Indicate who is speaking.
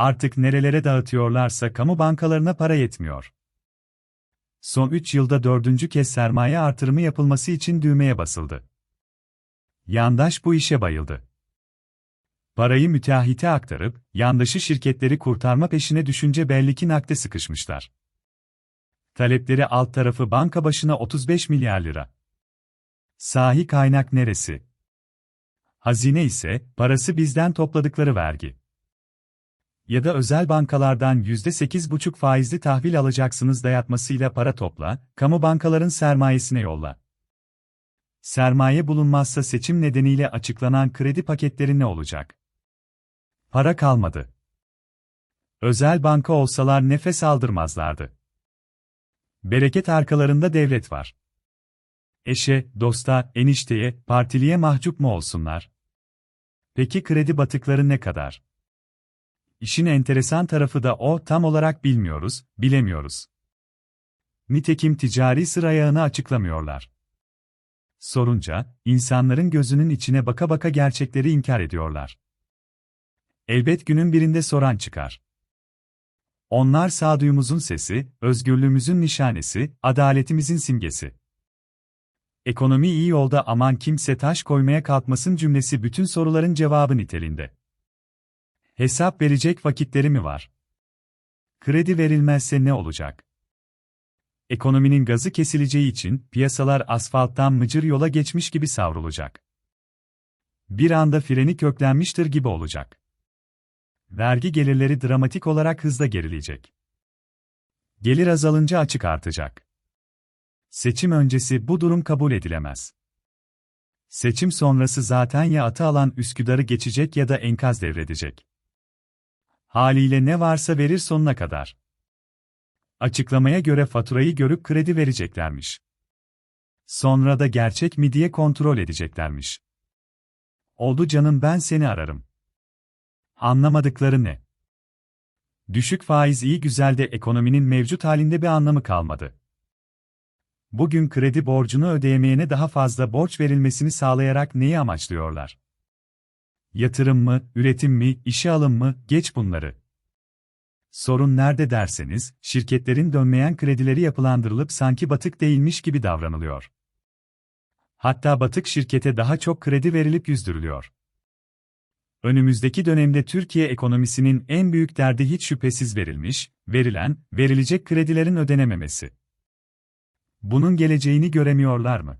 Speaker 1: Artık nerelere dağıtıyorlarsa kamu bankalarına para yetmiyor. Son 3 yılda dördüncü kez sermaye artırımı yapılması için düğmeye basıldı. Yandaş bu işe bayıldı. Parayı müteahhite aktarıp, yandaşı şirketleri kurtarma peşine düşünce belli ki nakde sıkışmışlar. Talepleri alt tarafı banka başına 35 milyar lira. Sahi kaynak neresi? Hazine ise, parası bizden topladıkları vergi. Ya da özel bankalardan %8,5 faizli tahvil alacaksınız dayatmasıyla para topla, kamu bankaların sermayesine yolla. Sermaye bulunmazsa seçim nedeniyle açıklanan kredi paketleri ne olacak? Para kalmadı. Özel banka olsalar nefes aldırmazlardı. Bereket arkalarında devlet var. Eşe, dosta, enişteye, partiliye mahcup mu olsunlar? Peki kredi batıkları ne kadar? İşin enteresan tarafı da o, tam olarak bilmiyoruz, bilemiyoruz. Nitekim ticari sırayağını açıklamıyorlar. Sorunca, insanların gözünün içine baka baka gerçekleri inkar ediyorlar. Elbet günün birinde soran çıkar. Onlar sağduyumuzun sesi, özgürlüğümüzün nişanesi, adaletimizin simgesi. Ekonomi iyi yolda aman kimse taş koymaya kalkmasın cümlesi bütün soruların cevabı niteliğinde. Hesap verecek vakitleri mi var? Kredi verilmezse ne olacak? Ekonominin gazı kesileceği için piyasalar asfalttan mıcır yola geçmiş gibi savrulacak. Bir anda freni köklenmiştir gibi olacak. Vergi gelirleri dramatik olarak hızla gerileyecek. Gelir azalınca açık artacak. Seçim öncesi bu durum kabul edilemez. Seçim sonrası zaten ya atı alan Üsküdar'ı geçecek ya da enkaz devredecek. Haliyle ne varsa verir sonuna kadar. Açıklamaya göre faturayı görüp kredi vereceklermiş. Sonra da gerçek mi diye kontrol edeceklermiş. Oldu canım ben seni ararım. Anlamadıkları ne? Düşük faiz iyi güzel de ekonominin mevcut halinde bir anlamı kalmadı. Bugün kredi borcunu ödeyemeyene daha fazla borç verilmesini sağlayarak neyi amaçlıyorlar? Yatırım mı, üretim mi, işe alım mı, geç bunları. Sorun nerede derseniz, şirketlerin dönmeyen kredileri yapılandırılıp sanki batık değilmiş gibi davranılıyor. Hatta batık şirkete daha çok kredi verilip yüzdürülüyor. Önümüzdeki dönemde Türkiye ekonomisinin en büyük derdi hiç şüphesiz verilmiş, verilen, verilecek kredilerin ödenememesi. Bunun geleceğini göremiyorlar mı?